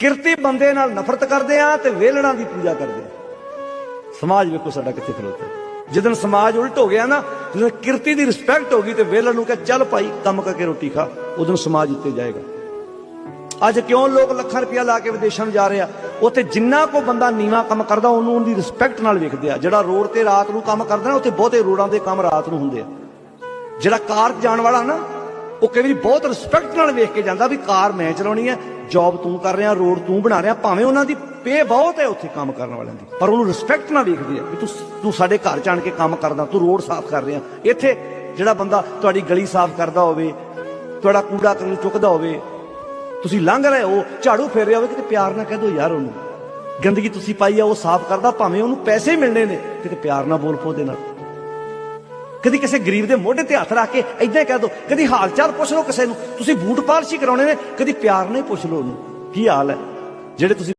ਕਿਰਤੀ ਬੰਦੇ ਨਾਲ ਨਫ਼ਰਤ ਕਰਦੇ ਆ ਤੇ ਵੇਲੜਾਂ ਦੀ ਪੂਜਾ ਕਰਦੇ ਆ। ਸਮਾਜ ਵੇਖੋ ਸਾਡਾ ਕਿੱਥੇ ਖਲੋਤਾ। ਜਦੋਂ ਸਮਾਜ ਉਲਟ ਹੋ ਗਿਆ ਨਾ ਜਦੋਂ ਕਿਰਤੀ ਦੀ ਰਿਸਪੈਕਟ ਹੋ ਗਈ ਤੇ ਵੇਲਣ ਨੂੰ ਕਹ, ਚੱਲ ਭਾਈ, ਕੰਮ ਕਰਕੇ ਰੋਟੀ ਖਾ। ਉਦੋਂ ਸਮਾਜ ਉੱਤੇ ਜਾਏਗਾ। ਅੱਜ ਕਿਉਂ ਲੋਕ ਲੱਖਾਂ ਰੁਪਇਆ ਲਾ ਕੇ ਵਿਦੇਸ਼ਾਂ ਨੂੰ ਜਾ ਰਹੇ ਆ? ਉੱਥੇ ਜਿੰਨਾ ਕੋ ਬੰਦਾ ਨੀਵਾ ਕੰਮ ਕਰਦਾ, ਉਹਨੂੰ ਉਹਦੀ ਰਿਸਪੈਕਟ ਨਾਲ ਵੇਖਦੇ ਆ। ਜਿਹੜਾ ਰੋਡ ਤੇ ਰਾਤ ਨੂੰ ਕੰਮ ਕਰਦਾ ਨਾ, ਉੱਥੇ ਬਹੁਤੇ ਰੋਡਾਂ ਦੇ ਕੰਮ ਰਾਤ ਨੂੰ ਹੁੰਦੇ ਆ। ਜਿਹੜਾ ਕਾਰ ਜਾਣ ਵਾਲਾ ਨਾ, ਉਹ ਕਈ ਵਾਰੀ ਬਹੁਤ ਰਿਸਪੈਕਟ ਨਾਲ ਵੇਖ ਕੇ ਜਾਂਦਾ ਵੀ ਕਾਰ ਮੈਂ ਚਲਾਉਣੀ ਹੈ ਜੌਬ ਤੂੰ ਕਰ ਰਿਹਾ ਰੋਡ ਤੂੰ ਬਣਾ ਰਿਹਾ, ਭਾਵੇਂ ਉਹਨਾਂ ਦੀ ਪੇ ਬਹੁਤ ਹੈ ਉੱਥੇ ਕੰਮ ਕਰਨ ਵਾਲਿਆਂ ਦੀ। ਪਰ ਉਹਨੂੰ ਰਿਸਪੈਕਟ ਨਾਲ ਵੇਖਦੇ ਆ ਵੀ ਤੂੰ ਤੂੰ ਸਾਡੇ ਘਰ ਚ ਆਣ ਕੇ ਕੰਮ ਕਰਦਾ, ਤੂੰ ਰੋਡ ਸਾਫ਼ ਕਰ ਰਿਹਾ। ਇੱਥੇ ਜਿਹੜਾ ਬੰਦਾ ਤੁਹਾਡੀ ਗਲੀ ਸਾਫ਼ ਕਰਦਾ ਹੋਵੇ, ਤੁਹਾਡਾ ਕੂੜਾ ਕਰਨ ਚੁੱਕਦਾ ਹੋਵੇ, ਤੁਸੀਂ ਲੰਘ ਰਹੇ ਹੋ, ਝਾੜੂ ਫੇਰ ਰਿਹਾ ਹੋਵੇ, ਕਿਤੇ ਪਿਆਰ ਨਾਲ ਕਹਿ ਦਿਓ ਯਾਰ ਉਹਨੂੰ। ਗੰਦਗੀ ਤੁਸੀਂ ਪਾਈ ਆ, ਉਹ ਸਾਫ਼ ਕਰਦਾ, ਭਾਵੇਂ ਉਹਨੂੰ ਪੈਸੇ ਮਿਲਣੇ ਨੇ, ਕਿਤੇ ਪਿਆਰ ਨਾਲ ਬੋਲ ਪੋ ਦੇ ਨਾਲ। ਕਦੀ ਕਿਸੇ ਗਰੀਬ ਦੇ ਮੋਢੇ ਤੇ ਹੱਥ ਰੱਖ ਕੇ ਇਦਾਂ ਕਹਿ ਦੋ, ਕਦੀ ਹਾਲ ਚਾਲ ਪੁੱਛ ਲਓ ਕਿਸੇ ਨੂੰ, ਤੁਸੀਂ ਬੂਟ ਪਾਲਸ਼ੀ ਕਰਾਉਣੇ ਨੇ, ਕਦੀ ਪਿਆਰ ਨਹੀਂ ਪੁੱਛ ਲਓ ਉਹਨੂੰ। ਕੀ ਹਾਲ ਹੈ? ਜਿਹੜੇ ਤੁਸੀਂ